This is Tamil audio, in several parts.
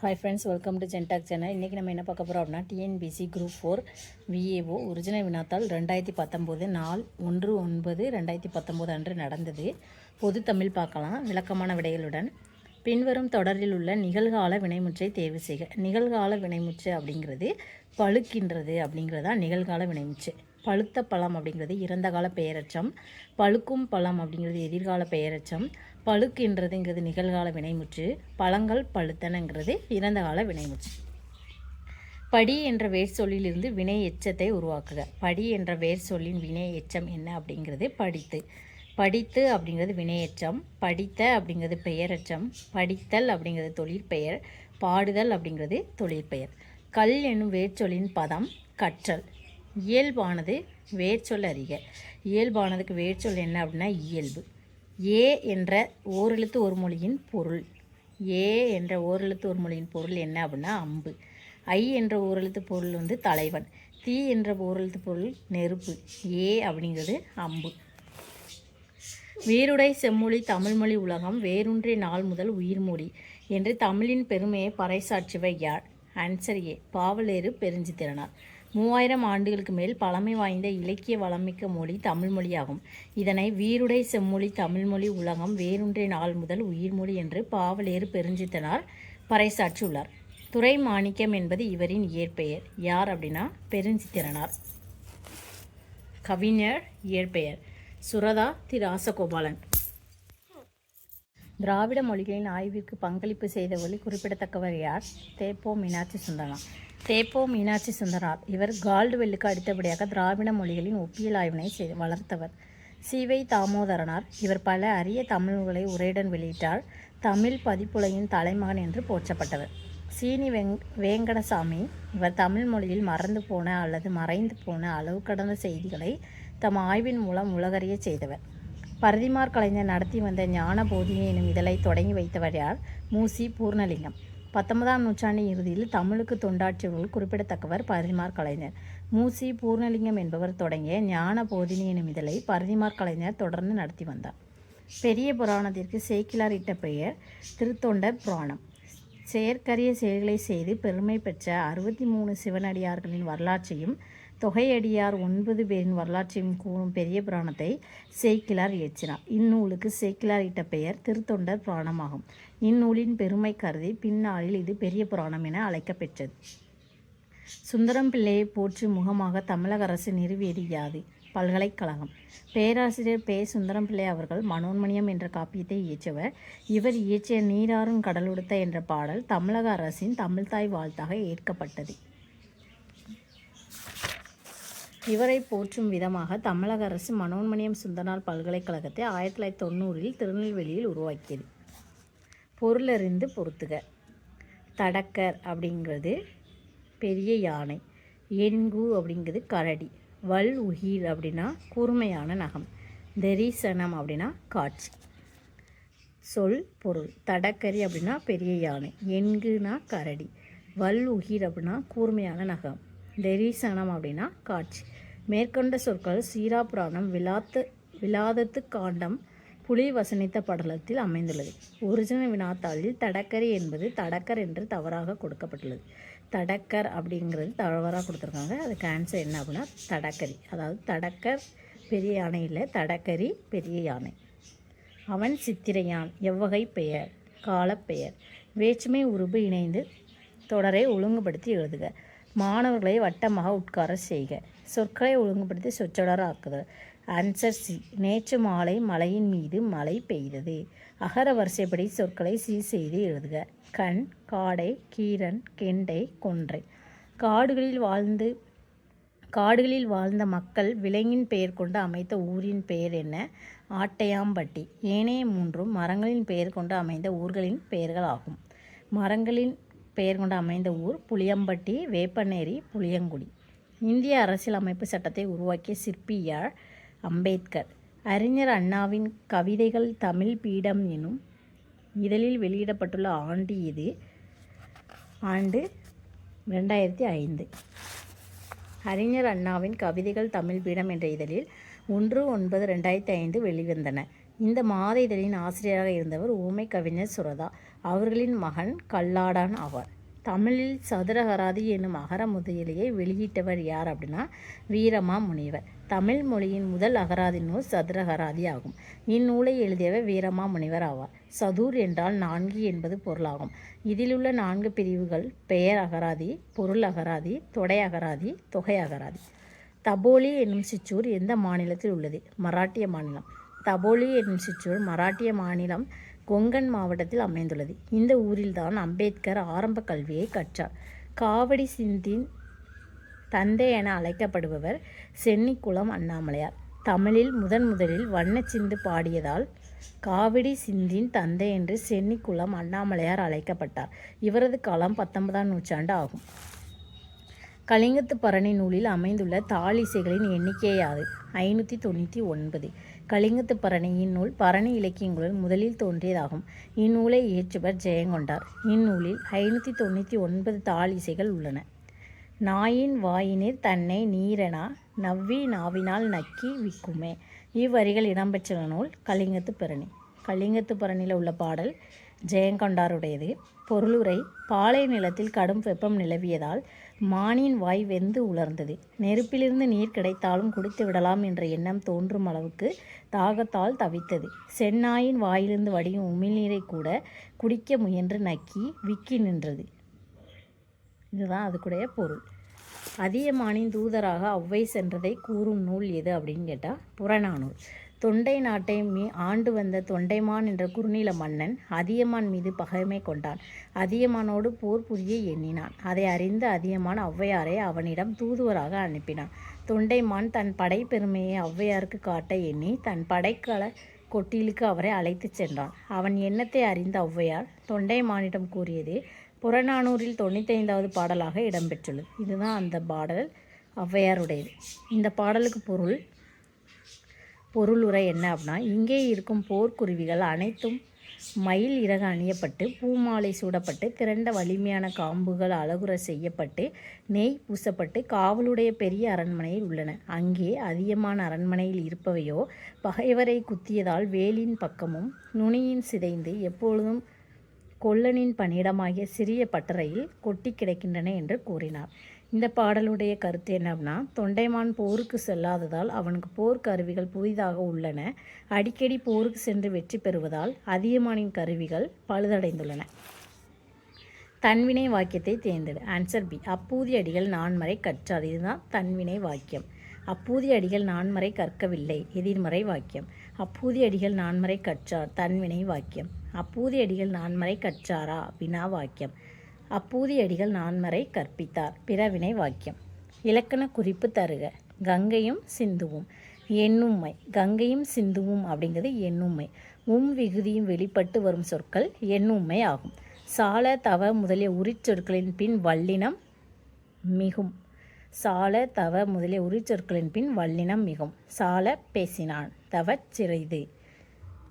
Hi friends welcome to ஜென்டாக் channel இன்றைக்கி நம்ம என்ன பார்க்க போகிறோம் அப்படின்னா TNPSC group four VAO original வினாத்தாள் ரெண்டாயிரத்தி பத்தொம்போது நாள் ஒன்று ஒன்பது ரெண்டாயிரத்தி பத்தொம்போது அன்று நடந்தது. பொது தமிழ் பார்க்கலாம். விளக்கமான விடைகளுடன். பின்வரும் தொடரில் உள்ள நிகழ்கால வினைமுற்றை தேர்வு செய்க. நிகழ்கால வினைமுற்று அப்படிங்கிறது பழுக்கின்றது அப்படிங்கிறது தான் நிகழ்கால வினைமுற்று. பழுத்த பழம் அப்படிங்கிறது இறந்த கால பெயரச்சம் பழுக்கும் பழம் அப்படிங்கிறது எதிர்கால பெயரச்சம் பழுக்குன்றதுங்கிறது நிகழ்கால வினைமுற்று பழங்கள் பழுத்தனங்கிறது இறந்த கால வினைமுற்று. படி என்ற வேர் சொல்லிலிருந்து வினை எச்சத்தை உருவாக்குக. படி என்ற வேர் சொல்லின் வினை எச்சம் என்ன அப்படிங்கிறது படித்து. படித்து அப்படிங்கிறது வினையெச்சம் படித்த அப்படிங்கிறது பெயரெச்சம் படித்தல் அப்படிங்கிறது தொழிற்பெயர் பாடுதல் அப்படிங்கிறது தொழிற்பெயர் கல் என்னும் வேர்ச்சொல்லின் பதம் கற்றல். இயல்பானது வேர்ச்சொல் அறிக. இயல்பானதுக்கு வேர்ச்சொல் என்ன அப்படின்னா இயல்பு. ஏ என்ற ஓரெழுத்து ஒரு மொழியின் பொருள். ஏ என்ற ஓரெழுத்து ஒரு மொழியின் பொருள் என்ன அப்படின்னா அம்பு. ஐ என்ற ஓரெழுத்து பொருள் வந்து தலைவன். தீ என்ற ஓரெழுத்து பொருள் நெருப்பு. ஏ அப்படிங்கிறது அம்பு. வேருடை செம்மொழி தமிழ்மொழி உலகம் வேரூன்றி நாள் முதல் உயிர்மொழி என்று தமிழின் பெருமையை பறைசாற்றுவை யார்? Answer A Pavalareru Perunchitthiranar. மூவாயிரம் ஆண்டுகளுக்கு மேல் பழமை வாய்ந்த இலக்கிய வளமிக்க மொழி தமிழ்மொழியாகும் இதனை வீருடை செம்மொழி தமிழ்மொழி உலகம் வேரூன்றிய நாள் முதல் உயிர்மொழி என்று பாவலேறு பெருஞ்சித்தனார் பறைசாற்றியுள்ளார். துறை மாணிக்கம் என்பது இவரின் இயற்பெயர். யார் அப்படின்னா பெருஞ்சித்திரனார். கவிஞர் இயற்பெயர். சுரதா தி ராசகோபாலன். திராவிட மொழிகளின் ஆய்விற்கு பங்களிப்பு செய்தவர்கள் குறிப்பிடத்தக்கவர் யார்? தேப்போ மீனாட்சி சுந்தரனார் தேப்போ மீனாட்சி சுந்தரனார் இவர் கால்டுவெல்லுக்கு அடுத்தபடியாக திராவிட மொழிகளின் ஒப்பியல் ஆய்வினை செய் வளர்த்தவர். சிவை தாமோதரனார். இவர் பல அரிய தமிழ் நூல்களை உரையுடன் வெளியிட்டார். தமிழ் பதிப்புலையின் தலைமகன் என்று போற்றப்பட்டவர். சீனி வெங் வேங்கடசாமி இவர் தமிழ் மொழியில் மறந்து போன அல்லது மறைந்து போன அளவு கடந்த செய்திகளை தம் ஆய்வின் மூலம் உலகறிய செய்தவர். பரதிமார் கலைஞர் நடத்தி வந்த ஞான போதினி எனும் இதழை தொடங்கி வைத்தவரார் மூசி பூர்ணலிங்கம். பத்தொன்பதாம் நூற்றாண்டின் இறுதியில் தமிழுக்கு தொண்டாற்றியவர்கள் குறிப்பிடத்தக்கவர் பரதிமார் கலைஞர். மூசி பூர்ணலிங்கம் என்பவர் தொடங்கிய ஞான போதினி எனும் இதழை பரதிமார் கலைஞர் தொடர்ந்து நடத்தி வந்தார். பெரிய புராணத்திற்கு சேக்கிலார் இட்ட பெயர் திருத்தொண்டர் புராணம். செயற்கரிய செயல்களை செய்து பெருமை பெற்ற அறுபத்தி மூணு சிவனடியார்களின் வரலாற்றையும் தொகையடியார் ஒன்பது பேரின் வரலாற்றையும் கூறும் பெரிய புராணத்தை சேக்கிலார் இயற்றினார். இந்நூலுக்கு சேக்கிலார் இட்ட பெயர் திருத்தொண்டர் புராணமாகும். இந்நூலின் பெருமை கருதி பின்னாளில் இது பெரிய புராணம் என அழைக்கப்பெற்றது. சுந்தரம் பிள்ளையை போற்றி முகமாக தமிழக அரசு நிறுவியது பல்கலைக்கழகம். பேராசிரியர் பே. சுந்தரம் பிள்ளை அவர்கள் மனோன்மணியம் என்ற காப்பியத்தை இயற்றியவர். இவர் இயற்றிய நீராறும் கடலுடுத்த என்ற பாடல் தமிழக அரசின் தமிழ்தாய் வாழ்த்தாக ஏற்கப்பட்டது. இவரை போற்றும் விதமாக தமிழக அரசு மனோன்மணியம் சுந்தரனார் பல்கலைக்கழகத்தை ஆயிரத்தி தொள்ளாயிரத்தி தொண்ணூறில் திருநெல்வேலியில் உருவாக்கியது. பொருளறிந்து பொறுத்துக தடக்கர் அப்படிங்கிறது பெரிய யானை. எண்கு அப்படிங்கிறது கரடி. வல் உகிர் அப்படின்னா கூர்மையான நகம். தரிசனம் அப்படின்னா காட்சி. சொல் பொருள். தடக்கரி அப்படின்னா பெரிய யானை. எண்குனா கரடி. வல் உகிர் அப்படின்னா கூர்மையான நகம். தரிசனம் அப்படின்னா காட்சி. மேற்கொண்ட சொற்கள் சீரா புராணம் விலாத்து விலாதத்து காண்டம் புலி வசனித்த படலத்தில் அமைந்துள்ளது. ஒரிஜினல் வினாத்தாளில் தடக்கரி என்பது தடக்கர் என்று தவறாக கொடுக்கப்பட்டுள்ளது. தடக்கர் அப்படிங்கிறது தவறாக கொடுத்துருக்காங்க. அதுக்கு ஆன்சர் என்ன அப்படின்னா தடக்கரி. அதாவது தடக்கர் பெரிய யானை இல்லை தடக்கரி பெரிய யானை. அவன் சித்திரையான் எவ்வகை பெயர் காலப்பெயர். வேற்றுமை உருபு இணைந்து தொடரை ஒழுங்குபடுத்தி எழுதுக. மாணவர்களை வட்டமாக உட்கார செய்க. சொற்களை ஒழுங்குபடுத்தி சொற்றொடராக்குதல். ஆன்சர் சி நேற்று மாலை மலையின் மீது மழை பெய்தது. அகர வரிசைப்படி சொற்களை சீர் செய்து எழுதுக. கண் காடை கீரன் கெண்டை கொன்றை. காடுகளில் வாழ்ந்து காடுகளில் வாழ்ந்த மக்கள் விலங்கின் பெயர் கொண்டு அமைத்த ஊரின் பெயர் என்ன? ஆட்டையாம்பட்டி. ஏனைய மூன்றும் மரங்களின் பெயர் கொண்டு அமைந்த ஊர்களின் பெயர்கள் ஆகும். மரங்களின் பெயர் கொண்டு அமைந்த ஊர் புளியம்பட்டி வேப்பநேரி புளியங்குடி. இந்திய அரசியலமைப்பு சட்டத்தை உருவாக்கிய சிற்பியார் அம்பேத்கர். அறிஞர் அண்ணாவின் கவிதைகள் தமிழ் பீடம் எனும் இதழில் வெளியிடப்பட்டுள்ள ஆண்டு இது. ஆண்டு ரெண்டாயிரத்தி ஐந்து. அறிஞர் அண்ணாவின் கவிதைகள் தமிழ் பீடம் என்ற இதழில் ஒன்று ஒன்பது ரெண்டாயிரத்தி ஐந்து வெளிவந்தன. இந்த மாத இதழின் ஆசிரியராக இருந்தவர் ஊமை கவிஞர் சுரதா. அவர்களின் மகன் கல்லாடான் ஆவார். தமிழில் சதுரகராதி என்னும் அகர முதலியை வெளியிட்டவர் யார் அப்படின்னா வீரமா முனிவர். தமிழ் மொழியின் முதல் அகராதி நூல் சதுரகராதி ஆகும். இந்நூலை எழுதியவர் வீரமா முனிவர் ஆவார். சதுர் என்றால் நான்கு என்பது பொருளாகும். இதிலுள்ள நான்கு பிரிவுகள் பெயர் அகராதி பொருள் அகராதி தொடை அகராதி தொகை அகராதி. தபோலி என்னும் சிற்றூர் எந்த மாநிலத்தில் உள்ளது? மராட்டிய மாநிலம். தபோலி என்னும் சிற்றூர் மராட்டிய மாநிலம் கொங்கன் மாவட்டத்தில் அமைந்துள்ளது. இந்த ஊரில்தான் அம்பேத்கர் ஆரம்ப கல்வியை கற்றார். காவடி சிந்தின் தந்தை என அழைக்கப்படுபவர் சென்னிக்குளம் அண்ணாமலையார். தமிழில் முதன் முதலில் வண்ணச்சிந்து பாடியதால் காவிடி சிந்தின் தந்தை என்று சென்னிக்குளம் அண்ணாமலையார் அழைக்கப்பட்டார். இவரது காலம் பத்தொன்பதாம் நூற்றாண்டு ஆகும். கலிங்கத்து பரணி நூலில் அமைந்துள்ள தாளிசைகளின் எண்ணிக்கையாது ஐநூற்றி தொண்ணூற்றி ஒன்பது. கலிங்கத்து பரணி. இந்நூல் பரணி இலக்கியங்களுள் முதலில் தோன்றியதாகும். இந்நூலை இயற்றுவர் ஜெயங்கொண்டார். இந்நூலில் ஐநூற்றி தொண்ணூற்றி ஒன்பது தாளிசைகள் உள்ளன. நாயின் வாயினிர் தன்னை நீரனா நவ்வி நாவினால் நக்கி விக்குமே. இவ்வரிகள் இடம்பெற்றுள்ள நூல் கலிங்கத்து பரணி. கலிங்கத்து பரணியில் உள்ள பாடல் ஜெயங்கொண்டாருடையது. பொருளுரை பாலை நிலத்தில் கடும் வெப்பம் நிலவியதால் மானின் வாய் வெந்து உலர்ந்தது. நெருப்பிலிருந்து நீர் கிடைத்தாலும் குடித்து விடலாம் என்ற எண்ணம் தோன்றும் அளவுக்கு தாகத்தால் தவித்தது. செந்நாயின் வாயிலிருந்து வடியும் உமிழ்நீரை கூட குடிக்க முயன்று நக்கி விக்கி நின்றது. இதுதான் அதுக்குடைய பொருள். அதியமானின் தூதராக ஒளவை சென்றதை கூறும் நூல் எது அப்படின்னு கேட்டால் புறநானூல். தொண்டை நாட்டை மீ ஆண்டு வந்த தொண்டைமான் என்ற குறுநில மன்னன் அதியமான் மீது பகைமை கொண்டான். அதியமானோடு போர் புரிய எண்ணினான். அதை அறிந்த அதியமான் ஔவையாரை அவனிடம் தூதுவராக அனுப்பினான். தொண்டைமான் தன் படை பெருமையை ஔவையாருக்கு காட்ட எண்ணி தன் படைக்கல கொட்டிலுக்கு அவரை அழைத்துச் சென்றான். அவன் எண்ணத்தை அறிந்த ஔவையார் தொண்டைமானிடம் கூறியது புறநானூரில் தொண்ணூத்தைந்தாவது பாடலாக இடம்பெற்றுள்ளது. இதுதான் அந்த பாடல் ஔவையாருடையது. இந்த பாடலுக்கு பொருள் பொருளுரை என்ன அப்படின்னா இங்கே இருக்கும் போர்க்குருவிகள் அனைத்தும் மயில் இறகு அணியப்பட்டு பூமாலை சூடப்பட்டு திரண்ட வலிமையான காம்புகள் அழகுற செய்யப்பட்டு நெய் பூசப்பட்டு காவலுடைய பெரிய அரண்மனையில் உள்ளன. அங்கே அதிகமான அரண்மனையில் இருப்பவையோ பகைவரை குத்தியதால் வேலின் பக்கமும் நுனியின் சிதைந்து எப்பொழுதும் கொல்லனின் பணியிடமாகிய சிறிய பட்டறையில் கொட்டி கிடக்கின்றன என்று கூறினார். இந்த பாடலுடைய கருத்து என்னன்னா தொண்டைமான் போருக்கு செல்லாததால் அவனுக்கு போர்க்கருவிகள் புதிதாக உள்ளன. அடிக்கடி போருக்கு சென்று வெற்றி பெறுவதால் அதியமானின் கருவிகள் பழுதடைந்துள்ளன. தன்வினை வாக்கியத்தை தேர்ந்தெடு. ஆன்சர் பி அப்பூதி அடிகள் நான்மறை கற்றார். இதுதான் தன்வினை வாக்கியம். அப்பூதி அடிகள் நான்மறை கற்கவில்லை. எதிர்மறை வாக்கியம். அப்பூதி அடிகள் நான்மறை கற்றார். தன்வினை வாக்கியம். அப்பூதி அடிகள் நான்மறை கற்றாரா? வினா வாக்கியம். அப்பூதியடிகள் நான்மறை கற்பித்தார். பிறவினை வாக்கியம். இலக்கண குறிப்பு தருக. கங்கையும் சிந்துவும். எண்ணும்மை. கங்கையும் சிந்துவும் அப்படிங்கிறது எண்ணும்மை. உம் விகுதியும் வெளிப்பட்டு வரும் சொற்கள் எண்ணும்மை ஆகும். சால தவ முதலிய உரிச்சொற்களின் பின் வல்லினம் மிகும். சால தவ முதலிய உரிச்சொற்களின் பின் வல்லினம் மிகும். சால பேசினான். தவ சிறைது.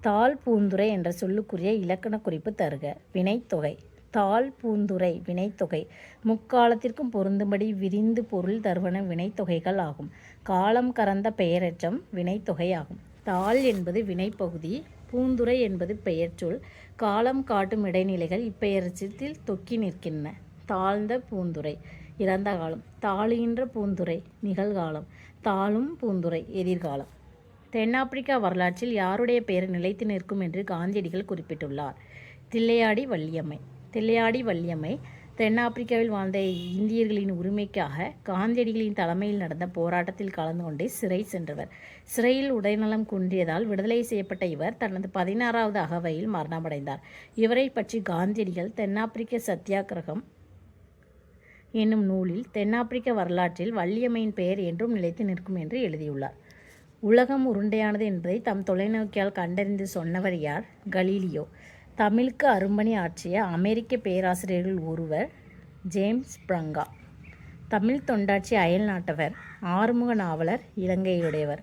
தாள் பூந்துரை என்ற சொல்லுக்குரிய இலக்கண குறிப்பு தருக. வினைத்தொகை. தாள் பூந்துரை வினைத்தொகை. முக்காலத்திற்கும் பொருந்தும்படி விரிந்து பொருள் தருவன வினைத்தொகைகள் ஆகும். காலம் கறந்த பெயரெச்சம் வினைத்தொகை ஆகும். தாள் என்பது வினைப்பகுதி பூந்துரை என்பது பெயர்ச்சொல். காலம் காட்டும் இடைநிலைகள் இப்பெயர்ச்சத்தில் தொக்கி நிற்கின்றன. தாழ்ந்த பூந்துரை இறந்த காலம். தாழுகின்ற பூந்துரை நிகழ்காலம். தாழும் பூந்துரை எதிர்காலம். தென்னாப்பிரிக்கா வரலாற்றில் யாருடைய பெயர் நிலைத்து நிற்கும் என்று காந்தியடிகள் குறிப்பிட்டுள்ளார். தில்லையாடி வள்ளியம்மை. தில்லையாடி வள்ளியம்மை தென்னாப்பிரிக்காவில் வாழ்ந்த இந்தியர்களின் உரிமைக்காக காந்தியடிகளின் தலைமையில் நடந்த போராட்டத்தில் கலந்து கொண்டு சிறை சென்றவர். சிறையில் உடல்நலம் குன்றியதால் விடுதலை செய்யப்பட்ட இவர் தனது பதினாறாவது அகவையில் மரணமடைந்தார். இவரை பற்றி காந்தியடிகள் தென்னாப்பிரிக்க சத்தியாகிரகம் என்னும் நூலில் தென்னாப்பிரிக்க வரலாற்றில் வள்ளியம்மையின் பெயர் என்றும் நிலைத்து நிற்கும் என்று எழுதியுள்ளார். உலகம் உருண்டையானது என்பதை தம் தொலைநோக்கியால் கண்டறிந்து சொன்னவர் யார்? கலீலியோ. தமிழுக்கு அரும்பணி ஆற்றிய அமெரிக்க பேராசிரியர்கள் ஒருவர் ஜேம்ஸ் பிரங்கா. தமிழ் தொண்டாட்சி அயல் நாட்டவர் Arumuga Navalar இலங்கையுடையவர்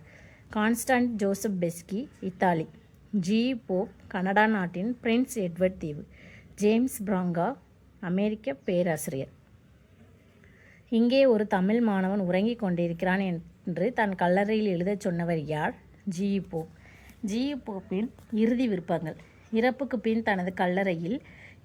Constant Joseph Beschi Italy. G. Pope Canada நாட்டின் பிரின்ஸ் எட்வர்ட் தீவு. ஜேம்ஸ் பிராங்கா அமெரிக்க பேராசிரியர். இங்கே ஒரு தமிழ் மாணவன் உறங்கிக் கொண்டிருக்கிறான் என்று தன் கல்லறையில் எழுதச் சொன்னவர் யார்? ஜி. போப். ஜி. போப்பின் இறுதி விருப்பங்கள். இறப்புக்கு பின் தனது கல்லறையில்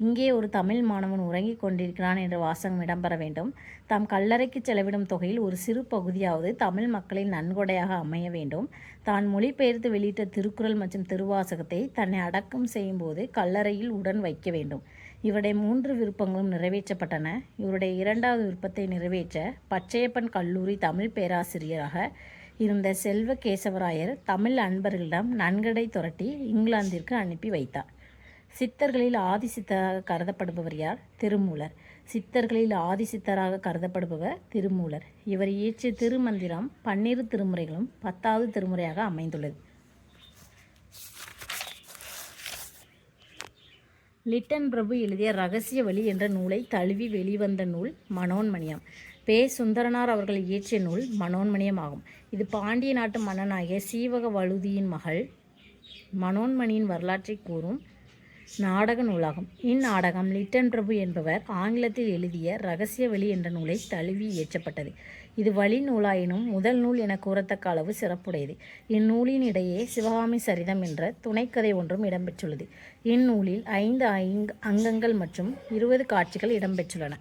இங்கே ஒரு தமிழ் மாணவன் உறங்கிக் கொண்டிருக்கிறான் என்ற வாசகம் இடம்பெற வேண்டும். தாம் கல்லறைக்கு செலவிடும் தொகையில் ஒரு சிறு பகுதியாவது தமிழ் மக்களின் நன்கொடையாக அமைய வேண்டும். தான் மொழிபெயர்த்து வெளியிட்ட திருக்குறள் மற்றும் திருவாசகத்தை தன்னை அடக்கம் செய்யும்போது கல்லறையில் உடன் வைக்க வேண்டும். இவருடைய மூன்று விருப்பங்களும் நிறைவேற்றப்பட்டன. இவருடைய இரண்டாவது விருப்பத்தை நிறைவேற்ற பச்சையப்பன் கல்லூரி தமிழ் பேராசிரியராக இருந்த செல்வ கேசவராயர் தமிழ் அன்பர்களிடம் நன்கடை துரட்டி இங்கிலாந்திற்கு அனுப்பி வைத்தார். சித்தர்களில் ஆதி சித்தராக கருதப்படுபவர் யார்? திருமூலர். சித்தர்களில் ஆதி சித்தராக கருதப்படுபவர் திருமூலர். இவர் இயற்றிய திருமந்திரம் பன்னிரு திருமுறைகளும் பத்தாவது திருமுறையாக அமைந்துள்ளது. லிட்டன் பிரபு எழுதிய ரகசிய வழி என்ற நூலை தழுவி வெளிவந்த நூல் மனோன்மணியம். பே. சுந்தரனார் அவர்கள் இயற்றிய நூல் மனோன்மணியம் ஆகும் இது பாண்டிய நாட்டு மன்னனாகிய சீவக வழுதியின் மகள் மனோன்மணியின் வரலாற்றை கூறும் நாடக நூலாகும். இந்நாடகம் லிட்டன் பிரபு என்பவர் ஆங்கிலத்தில் எழுதிய ரகசிய வெளி என்ற நூலை தழுவி இயற்றப்பட்டது. இது வழி நூலாயினும் முதல் நூல் என கூறத்தக்க அளவு சிறப்புடையது. இந்நூலின் இடையே சிவகாமி சரிதம் என்ற துணைக்கதை ஒன்றும் இடம்பெற்றுள்ளது. இந்நூலில் ஐந்து ஐங் அங்கங்கள் மற்றும் இருபது காட்சிகள் இடம்பெற்றுள்ளன.